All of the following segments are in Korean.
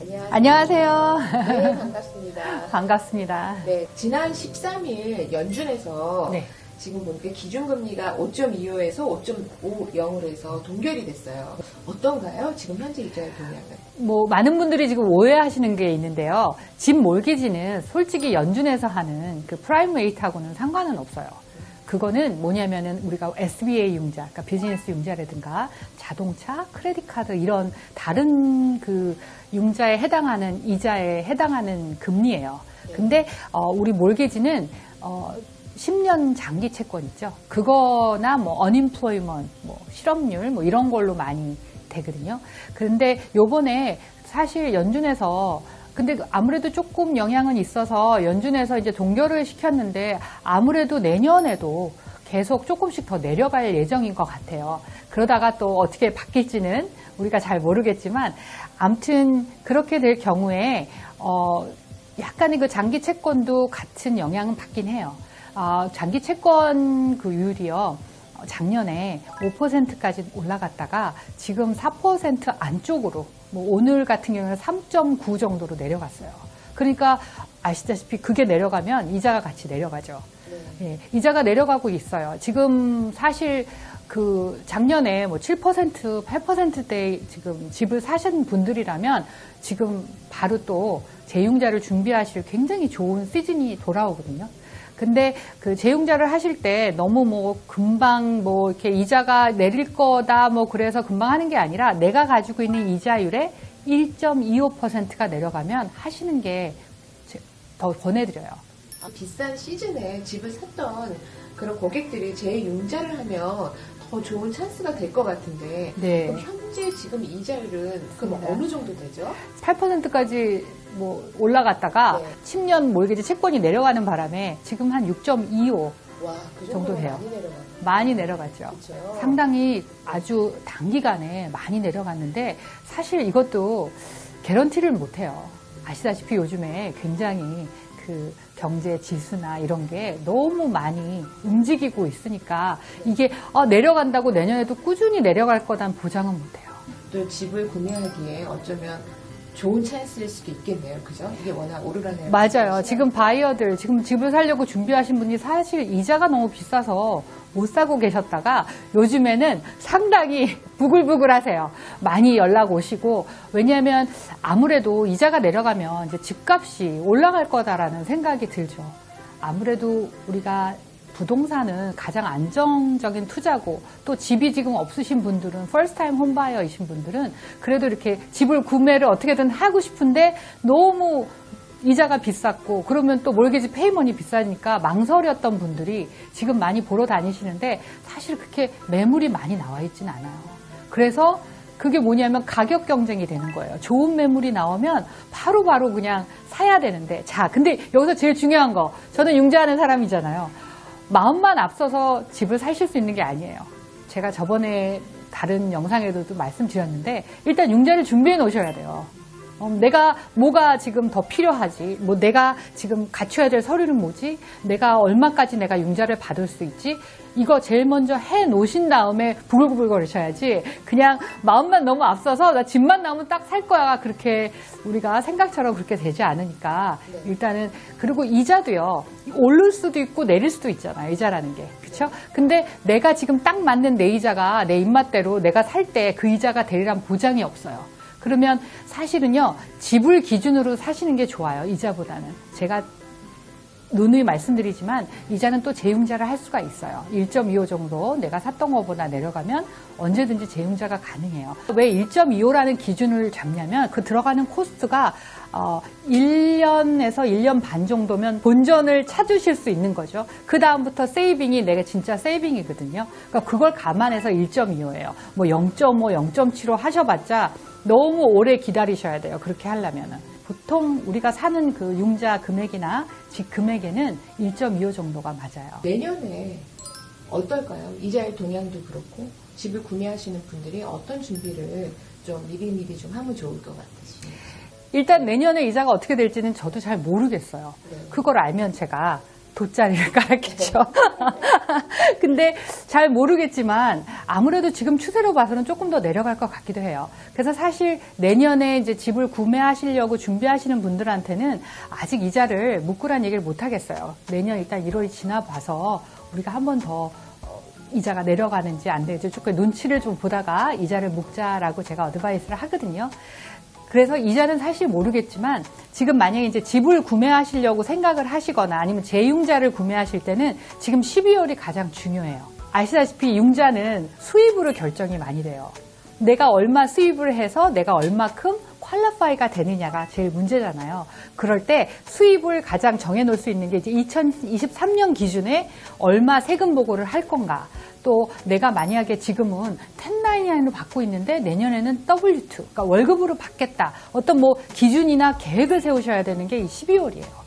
안녕하세요. 안녕하세요. 네, 반갑습니다. 반갑습니다. 네, 지난 13일 연준에서 네. 지금 보니까 기준금리가 5.25에서 5.50으로 해서 동결이 됐어요. 어떤가요? 지금 현재 이자율 동향은? 뭐 많은 분들이 지금 오해하시는 게 있는데요. 집 몰기지는 솔직히 연준에서 하는 그 프라임 레이트하고는 상관은 없어요. 그거는 뭐냐면은 우리가 SBA 융자, 그러니까 비즈니스 융자라든가 자동차, 크레딧 카드 이런 다른 그 융자에 해당하는 이자에 해당하는 금리예요. 근데 어, 우리 몰기지는 어, 10년 장기 채권 있죠. 그거나 뭐 unemployment, 뭐 실업률 뭐 이런 걸로 많이 되거든요. 그런데 요번에 사실 연준에서 근데 아무래도 조금 영향은 있어서 연준에서 이제 동결을 시켰는데 아무래도 내년에도 계속 조금씩 더 내려갈 예정인 것 같아요. 그러다가 또 어떻게 바뀔지는 우리가 잘 모르겠지만 암튼 그렇게 될 경우에 어 약간의 그 장기 채권도 같은 영향은 받긴 해요. 아, 장기 채권 그 유율이요. 어, 작년에 5%까지 올라갔다가 지금 4% 안쪽으로 뭐 오늘 같은 경우는 3.9 정도로 내려갔어요. 그러니까 아시다시피 그게 내려가면 이자가 같이 내려가죠. 예, 이자가 내려가고 있어요. 지금 사실 그 작년에 뭐 7%, 8%대 지금 집을 사신 분들이라면 지금 바로 또 재융자를 준비하실 굉장히 좋은 시즌이 돌아오거든요. 근데 그 재융자를 하실 때 너무 뭐 금방 뭐 이렇게 이자가 내릴 거다 뭐 그래서 금방 하는 게 아니라 내가 가지고 있는 이자율의 1.25%가 내려가면 하시는 게 더 권해드려요. 아, 비싼 시즌에 집을 샀던 그런 고객들이 재융자를 하면 더 좋은 찬스가 될 것 같은데 네. 그럼 현재 지금 이자율은 그럼. 어느 정도 되죠? 8%까지 뭐 올라갔다가 네. 10년 몰기지 채권이 내려가는 바람에 지금 한 6.25 와, 그 정도 돼요. 많이 내려가요. 많이 내려갔죠. 그렇죠. 상당히 아주 단기간에 많이 내려갔는데 사실 이것도 개런티를 못 해요. 아시다시피 요즘에 굉장히 그 경제 지수나 이런 게 너무 많이 움직이고 있으니까 이게 아, 내려간다고 내년에도 꾸준히 내려갈 거란 보장은 못 해요. 또 집을 구매하기에 어쩌면 좋은 찬스일 수도 있겠네요. 그죠? 이게 워낙 오르라는 맞아요. 지금 바이어들, 지금 집을 살려고 준비하신 분이 사실 이자가 너무 비싸서 못 사고 계셨다가 요즘에는 상당히 부글부글 하세요. 많이 연락 오시고, 왜냐하면 아무래도 이자가 내려가면 이제 집값이 올라갈 거다라는 생각이 들죠. 아무래도 우리가 부동산은 가장 안정적인 투자고 또 집이 지금 없으신 분들은 time 홈바이어이신 분들은 그래도 이렇게 집을 구매를 어떻게든 하고 싶은데 너무 이자가 비쌌고 그러면 또 몰개지 페이먼이 비싸니까 망설였던 분들이 지금 많이 보러 다니시는데 사실 그렇게 매물이 많이 나와 있진 않아요. 그래서 그게 뭐냐면 가격 경쟁이 되는 거예요. 좋은 매물이 나오면 바로바로 그냥 사야 되는데 자, 근데 여기서 제일 중요한 거 저는 융자하는 사람이잖아요. 마음만 앞서서 집을 사실 수 있는 게 아니에요. 제가 저번에 다른 영상에도 또 말씀드렸는데 일단 융자를 준비해 놓으셔야 돼요. 어, 내가 뭐가 지금 더 필요하지? 뭐 내가 지금 갖춰야 될 서류는 뭐지? 내가 얼마까지 내가 융자를 받을 수 있지? 이거 제일 먼저 해 놓으신 다음에 부글부글 거리셔야지 그냥 마음만 너무 앞서서 나 집만 나오면 딱 살 거야 그렇게 우리가 생각처럼 그렇게 되지 않으니까 일단은 그리고 이자도요 오를 수도 있고 내릴 수도 있잖아요 이자라는 게 그렇죠? 근데 내가 지금 딱 맞는 내 이자가 내 입맛대로 내가 살 때 그 이자가 되리란 보장이 없어요. 그러면 사실은요, 집을 기준으로 사시는 게 좋아요, 이자보다는. 제가 누누이 말씀드리지만, 이자는 또 재융자를 할 수가 있어요. 1.25 정도 내가 샀던 것보다 내려가면 언제든지 재융자가 가능해요. 왜 1.25라는 기준을 잡냐면, 그 들어가는 코스트가 어, 1년에서 1년 반 정도면 본전을 찾으실 수 있는 거죠. 그 다음부터 세이빙이 내가 진짜 세이빙이거든요. 그러니까 그걸 감안해서 1.25예요. 뭐 0.5, 0.75 하셔봤자 너무 오래 기다리셔야 돼요. 그렇게 하려면은. 보통 우리가 사는 그 융자 금액이나 집 금액에는 1.25 정도가 맞아요. 내년에 어떨까요? 이자율 동향도 그렇고 집을 구매하시는 분들이 어떤 준비를 좀 미리미리 좀 하면 좋을 것 같으시나요? 일단 내년에 이자가 어떻게 될지는 저도 잘 모르겠어요. 네. 그걸 알면 제가 돗자리를 깔았겠죠. 근데 잘 모르겠지만 아무래도 지금 추세로 봐서는 조금 더 내려갈 것 같기도 해요. 그래서 사실 내년에 이제 집을 구매하시려고 준비하시는 분들한테는 아직 이자를 묶으란 얘기를 못 하겠어요. 내년 일단 1월이 지나봐서 우리가 한 번더 어, 이자가 내려가는지 안 되는지 조금 눈치를 좀 보다가 이자를 묶자라고 제가 어드바이스를 하거든요. 그래서 이자는 사실 모르겠지만 지금 만약에 이제 집을 구매하시려고 생각을 하시거나 아니면 재융자를 구매하실 때는 지금 12월이 가장 중요해요. 아시다시피 융자는 수입으로 결정이 많이 돼요. 내가 얼마 수입을 해서 내가 얼마큼 퀄러파이가 되느냐가 제일 문제잖아요. 그럴 때 수입을 가장 정해놓을 수 있는 게 이제 2023년 기준에 얼마 세금 보고를 할 건가. 또 내가 만약에 지금은 1099로 받고 있는데 내년에는 W2, 그러니까 월급으로 받겠다. 어떤 뭐 기준이나 계획을 세우셔야 되는 게 이 12월이에요.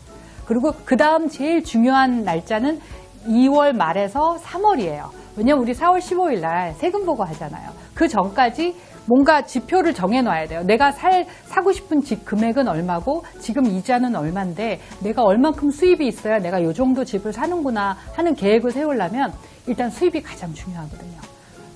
그리고 그 다음 제일 중요한 날짜는 2월 말에서 3월이에요. 왜냐면 우리 4월 15일 날 세금 보고 하잖아요. 그 전까지 뭔가 지표를 정해놔야 돼요. 내가 살, 사고 싶은 집 금액은 얼마고 지금 이자는 얼마인데 내가 얼만큼 수입이 있어야 내가 요 정도 집을 사는구나 하는 계획을 세우려면 일단 수입이 가장 중요하거든요.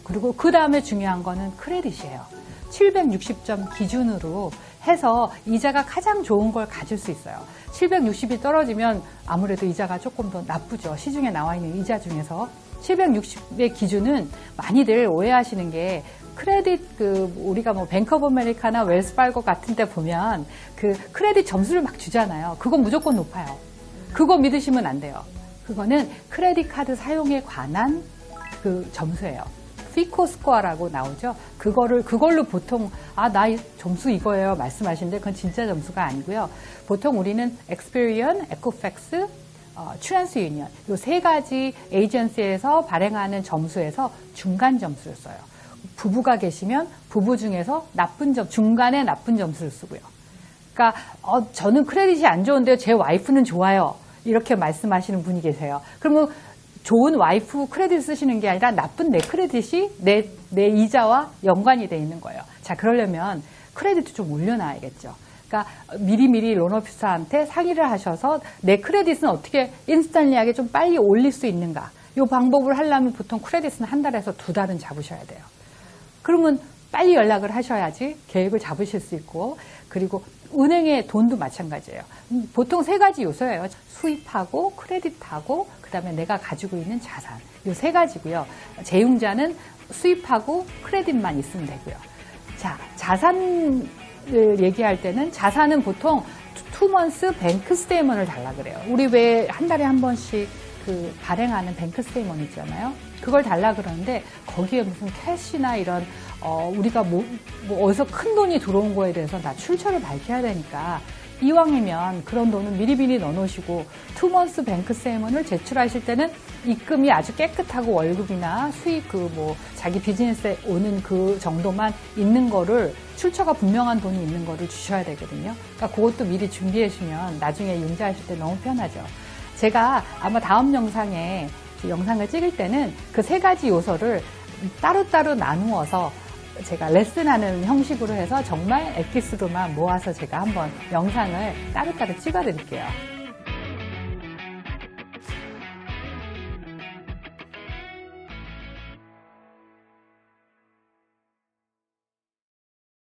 그리고 그 다음에 중요한 거는 크레딧이에요. 760점 기준으로 해서 이자가 가장 좋은 걸 가질 수 있어요. 760이 떨어지면 아무래도 이자가 조금 더 나쁘죠. 시중에 나와 있는 이자 중에서 760의 기준은 많이들 오해하시는 게 크레딧 그 우리가 뭐 뱅크 오브 아메리카나 웰스파고 같은 데 보면 그 크레딧 점수를 막 주잖아요. 그건 무조건 높아요. 그거 믿으시면 안 돼요. 그거는 크레딧 카드 사용에 관한 그 점수예요. 피코 스코어라고 나오죠. 그거를 그걸로 보통 아 나 점수 이거예요 말씀하시는데 그건 진짜 점수가 아니고요. 보통 우리는 엑스페리언, 에코팩스, 어, 트랜스 유니언 이 세 가지 에이전시에서 발행하는 점수에서 중간 점수를 써요. 부부가 계시면 부부 중에서 나쁜 점 중간에 나쁜 점수를 쓰고요. 그러니까 어, 저는 크레딧이 안 좋은데요. 제 와이프는 좋아요. 이렇게 말씀하시는 분이 계세요. 그러면 좋은 와이프 크레딧 쓰시는 게 아니라 나쁜 내 크레딧이 내, 내 이자와 연관이 돼 있는 거예요. 자, 그러려면 크레딧도 좀 올려놔야겠죠. 그러니까 미리미리 론오피서한테 상의를 하셔서 내 크레딧은 어떻게 인스턴리하게 좀 빨리 올릴 수 있는가. 이 방법을 하려면 보통 크레딧은 한 달에서 두 달은 잡으셔야 돼요. 그러면 빨리 연락을 하셔야지 계획을 잡으실 수 있고 그리고 은행의 돈도 마찬가지예요. 음, 보통 세 가지 요소예요. 수입하고 크레딧하고 그다음에 내가 가지고 있는 자산. 이세 가지고요. 재융자는 수입하고 크레딧만 있으면 되고요. 자, 자산을 얘기할 때는 자산은 보통 투먼스 뱅크 스테이먼을 달라 그래요. 우리 왜 한 달에 한 번씩 그 발행하는 뱅크 스테이먼 있잖아요. 그걸 달라 그러는데 거기에 무슨 캐시나 이런 어 우리가 뭐, 뭐 어디서 큰 돈이 들어온 거에 대해서 다 출처를 밝혀야 되니까 이왕이면 그런 돈은 미리미리 넣어놓으시고 투먼스 뱅크 스테이먼을 제출하실 때는 입금이 아주 깨끗하고 월급이나 수익 그뭐 자기 비즈니스에 오는 그 정도만 있는 거를 출처가 분명한 돈이 있는 거를 주셔야 되거든요. 그러니까 그것도 미리 준비해주면 나중에 융자하실 때 너무 편하죠. 제가 아마 다음 영상에 그 영상을 찍을 때는 그 세 가지 요소를 따로따로 나누어서 제가 레슨하는 형식으로 해서 정말 엑기스로만 모아서 제가 한번 영상을 따로따로 찍어 드릴게요.